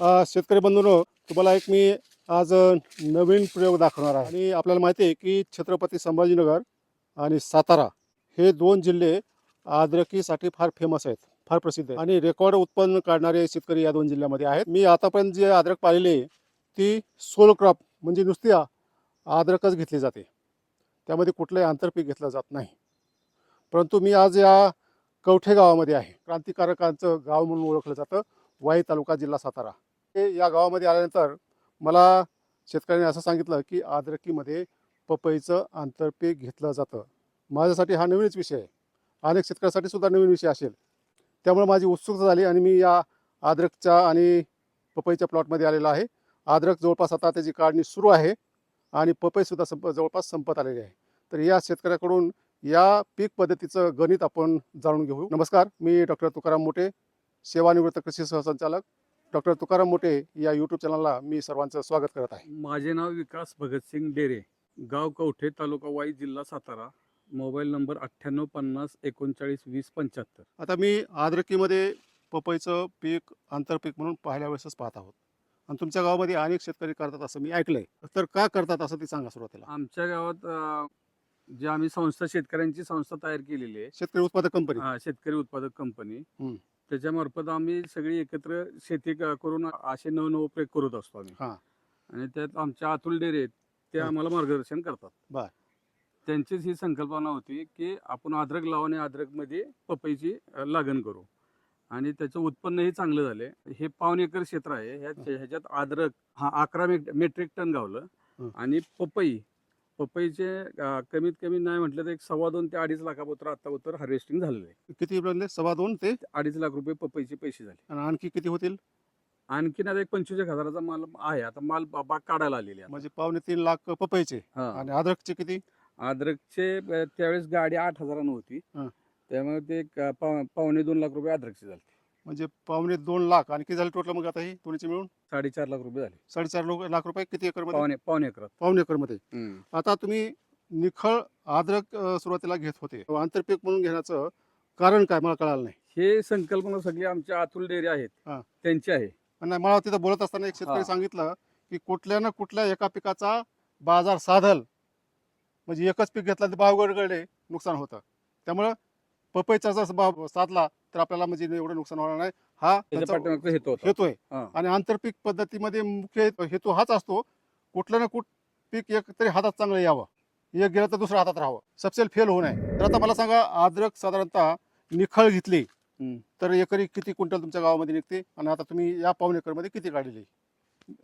शेतकरी बंधूंनो तुम्हाला एक मी आज नवीन प्रयोग दाखवणार आहे. आणि आपल्याला माहिती आहे की छत्रपती संभाजीनगर आणि सातारा हे दोन जिल्हे अद्रकीसाठी फार फेमस आहेत फार प्रसिद्ध आहेत. आणि रेकॉर्ड उत्पन्न काढणारे शेतकरी या दोन जिल्ह्यामध्ये आहेत. मी आतापर्यंत जे अद्रक पाहिलेली आहे ती सोल क्रॉप म्हणजे नुसती आद्रकच अद्रकच घेतली जाते. त्यामध्ये कुठलंही आंतरपीक घेतलं जात नाही. परंतु मी आज या कवठे गावामध्ये आहे. क्रांतिकारकांचं गाव म्हणून ओळखलं जातं वाई तालुका जिल्हा सातारा. या गावामध्ये आल्यानंतर मला शेतकऱ्यांनी असं सांगितलं की आदरकीमध्ये पपईचं आंतरपीक घेतलं जातं. माझ्यासाठी हा नवीनच विषय आहे. अनेक शेतकऱ्यांसाठी सुद्धा नवीन विषय असेल. त्यामुळे माझी उत्सुकता झाली आणि मी या आद्रकच्या आणि पपईच्या प्लॉटमध्ये आलेलो आहे. आद्रक जवळपास आता त्याची काढणी सुरू आहे आणि पपईसुद्धा संप जवळपास संपत आलेली आहे. तर या शेतकऱ्याकडून या पीक पद्धतीचं गणित आपण जाणून घेऊ. नमस्कार मी डॉक्टर तुकाराम मोठे सेवानिवृत्त कृषी सहसंचालक. डॉक्टर तुकाराम मोठे या यूट्यूब चॅनलला मी सर्वांचं स्वागत करत आहे. माझे नाव विकास भगतसिंग डेरे गाव कवठे तालुका वाई जिल्हा सातारा. मोबाईल नंबर अठ्ठ्याण्णव पन्नास एकोणचाळीस वीस पंच्याहत्तर. आता मी आद्रकीमध्ये पपईचं पीक आंतरपीक म्हणून पहिल्या वेळेसच पाहत आहोत. आणि तुमच्या गावामध्ये अनेक शेतकरी करतात असं मी ऐकलंय. तर का करतात असं ते सांगा सुरुवातीला. आमच्या गावात अं, जे आम्ही संस्था शेतकऱ्यांची संस्था तयार केलेली आहे. शेतकरी उत्पादक कंपनी हा, शेतकरी उत्पादक कंपनी हम्म. त्याच्यामार्फत आम्ही सगळी एकत्र शेती क- करून असे नवनव प्रयोग करत असतो आम्ही हा. आणि त्यात आमच्या अतुल डेरे आहेत ते हा. आम्हाला मार्गदर्शन करतात बर. त्यांचीच ही संकल्पना होती की आपण अद्रक लावू आणि अद्रकमध्ये पपईची अ, लागण करू आणि त्याचं उत्पन्नही चांगलं झाले हे पाऊन एकर क्षेत्र आहे ह्या ह्याच्यात अद्रक हा अकरा मेट- मेट्रिक टन गावलं हं. आणि पपई पपईचे अ, कमीत कमी नाही म्हटलं तर एक सव्वा दोन ते अडीच लाखापत्र आतापत्र हार्वेस्टिंग झालेलं आहे. किती बनले सव्वा दोन ते? अडीच लाख रुपये पपईचे पैसे झाले. आणि आणखी किती होतील? आणखीन आता एक पंचवीस एक हजाराचा माल आहे. आता माल बा- बाग काढायला आलेली आहे म्हणजे पावणे तीन लाख पपईचे. हा. आणि अद्रकचे किती? अद्रकचे अ, त्यावेळेस गाडी आठ हजारानं होती. हा. त्यामुळे ते एक, अ, पाव- पावणे दोन लाख रुपये अद्रकचे झाले. म्हणजे पावणे दोन लाख आणि किती झाले टोटल मग आता ही दोन्हीचे मिळून? साडेचार लाख रुपये झाले. साडेचार लाख रुपये किती एकरमध्ये पावणे पावणे एकरात. पावणे एकरमध्ये आता तुम्ही निखळ अद्रक अ, सुरुवातीला घेत होते. आंतरपीक म्हणून घेण्याचं कारण काय मला कळालं नाही. हे संकल्पना सगळी आमच्या अतुल डेअरी आहेत. हा. त्यांची आहे. आणि मला तिथं बोलत असताना एक शेतकरी हा. सांगितलं की कुठल्या ना कुठल्या एका पिकाचा बाजार साधल. म्हणजे एकच पीक घेतला तर भाव गडगडले नुकसान होतं. त्यामुळं पपईचा जर भाव साधला तर आपल्याला म्हणजे एवढं नुकसान होणार नाही. हा त्यांचा पाठीमागचा हेतू होता. हेतू आहे. हा. आणि आंतरपीक पद्धतीमध्ये मुख्य हेतू हाच असतो कुठलं ना कुठ पीक एक तरी हातात चांगलं यावं. एक गेलं तर दुसरं हातात राहावं. सबसेल फेल होऊ नये. तर आता मला सांगा अद्रक साधारणतः निखळ घेतली हम्म. तर एकरी किती क्विंटल तुमच्या गावामध्ये निघते? आणि आता तुम्ही या पाऊन एकरमध्ये किती काढलेली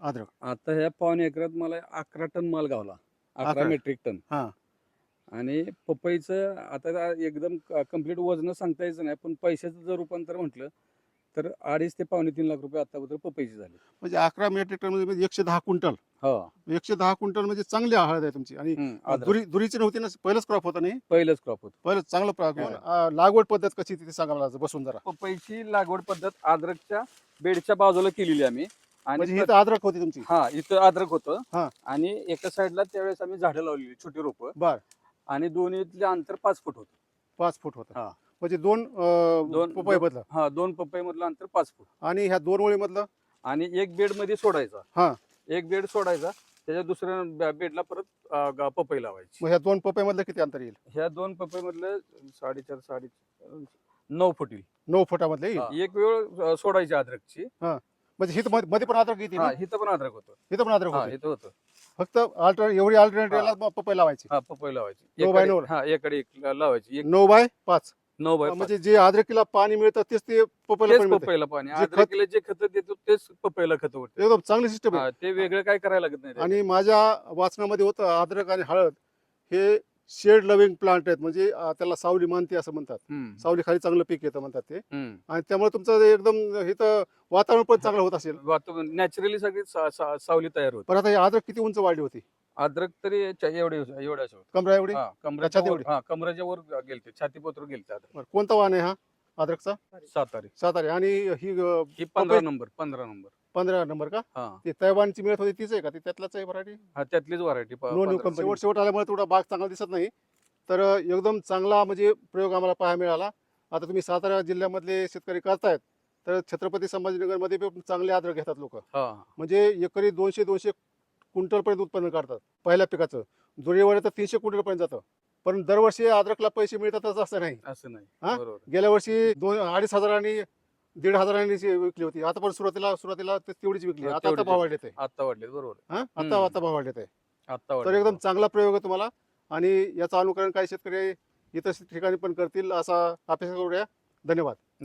अद्रक आता ह्या पावणे एकरात मला अकरा टन माल गावला. अकरा. अकरा. Metric ton. हा. आणि पपईचं आता एकदम कंप्लीट वजन सांगता यायचं नाही पण पैशाचं जर रूपांतर म्हटलं तर अडीच ते पावणे तीन लाख रुपये आतापर्यंत पपईची झाली. म्हणजे अकरा मेट्रिक टनमध्ये एकशे दहा क्विंटल. हो. एकशे दहा क्विंटल म्हणजे चांगली हळद आहे तुमची. आणि दुरीची नव्हती ना पहिलंच क्रॉप होता नाही? पहिलंच क्रॉप होत. पहिलं चांगलं हा. लागवड पद्धत कशी तिथे सांगा मला बसून जरा. पपईची लागवड पद्धत अद्रकच्या बेडच्या बाजूला केलेली आम्ही. म्हणजे आणि ही तर अद्रक होती तुमची? हा इथं अद्रक होतं. आणि एका साईडला त्यावेळेस आम्ही झाडं लावलेली छोटी रोपं. बर. आणि दोन्हीतले अंतर पाच फूट होतं. पाच फूट होतं. हा. म्हणजे दोन दोन- पपई बदला हा दोन पपई मधलं अंतर पाच फूट. आणि ह्या दोन ओळी मधलं? आणि एक बेडमध्ये सोडायचा. हा. एक बेड सोडायचा त्याच्या दुसऱ्या बे- बेडला परत अं, ग- पपई लावायची. मग ह्या दोन पपई मधलं किती अंतर येईल? ह्या दोन पपई मधलं साडेचार साडे नऊ फूट येईल. नऊ फुटामधले येईल? एक वेळ अं, सोडायची अद्रकची. म्हणजे हिथं मध्ये मध्ये पण अद्रक येते हा इथं पण अद्रक होतं. इथं पण अद्रक हा होते होतं. फक्त अल्टर एवढी अल्टरनेटिव्हला पपई लावायची. हा पपई लावायची. नऊ बाय नऊवर? हा एकडे एक लावायची. एक नऊ बाय पाच. नऊ बाय. म्हणजे जे अद्रकीला पाणी मिळतं तेच ते पपईला पपईला पाणी. अद्रकीला जे खत देतो तेच पपईला खत होते. एकदम चांगली सिस्टम आहे. ते वेगळं काय करायला लागत नाही आणि माझ्या वाचनामध्ये होतं अद्रक आणि हळद हे शेड लव्हिंग प्लांट आहेत. म्हणजे अं, त्याला सावली मानते असं म्हणतात. हम्म, सावली खाली चांगलं पीक येतं म्हणतात ते. हम्म. आणि त्यामुळे तुमचं जे एकदम इथं वातावरण पण चांगलं होत असेल. वातावरण नॅचरली सगळी सा- सा- सावली तयार होते. पण आता हे किती उंच वाढली होती? अद्रक तरी च्या- एवढे एवढ्याच होते. कमरा एवढी? हा, कमरेच्या छाती वर एवढी? हा कमरेच्या वर गेलते. छातीपत्र गेलते अद्रक. बरं, कोणता वाण आहे हा अद्रकचा? सातारी. सातारे. आणि ही अं, ही पंधरा पपई- नंबर पंधरा नंबर. पंधरा नंबर का? हा. ती तैवानची मिळत होती तीच आहे का? ती त्यातलाच आहे व्हरायटी हा त्यातलीच व्हरायटी नो न्यू कंपनी शेवट शेवट आल्यामुळे थोडा बाग चांगला दिसत नाही. तर एकदम चांगला म्हणजे प्रयोग आम्हाला पाहायला मिळाला. आता तुम्ही सातारा जिल्ह्यामधले शेतकरी करतायत तर छत्रपती संभाजीनगरमध्ये पण चांगले अद्रक घेतात लोक. हा. म्हणजे एकरी दोनशे दोनशे क्विंटलपर्यंत उत्पन्न काढतात पहिल्या पिकाचं. जुळीवर तर तीनशे क्विंटलपर्यंत जातं. पण दरवर्षी अद्रकला पैसे मिळतातच असं नाही. असं नाही. गेल्या वर्षी दोन अडीच हजारांनी दीड हजारांनी जी विकली होती. आता पण सुरुवातीला सुरुवातीला ते तेवढीच विकली. आता आता तेवढीच भाव वाढले ते आता वाढले बरोबर. हा? आता हम्म. आता भाव वाढले ते आता तर वाढले एकदम चांगला प्रयोग आहे तुम्हाला. आणि याचं अनुकरण काही शेतकरी इतर ठिकाणी पण करतील असा अपेक्षा करूया. धन्यवाद.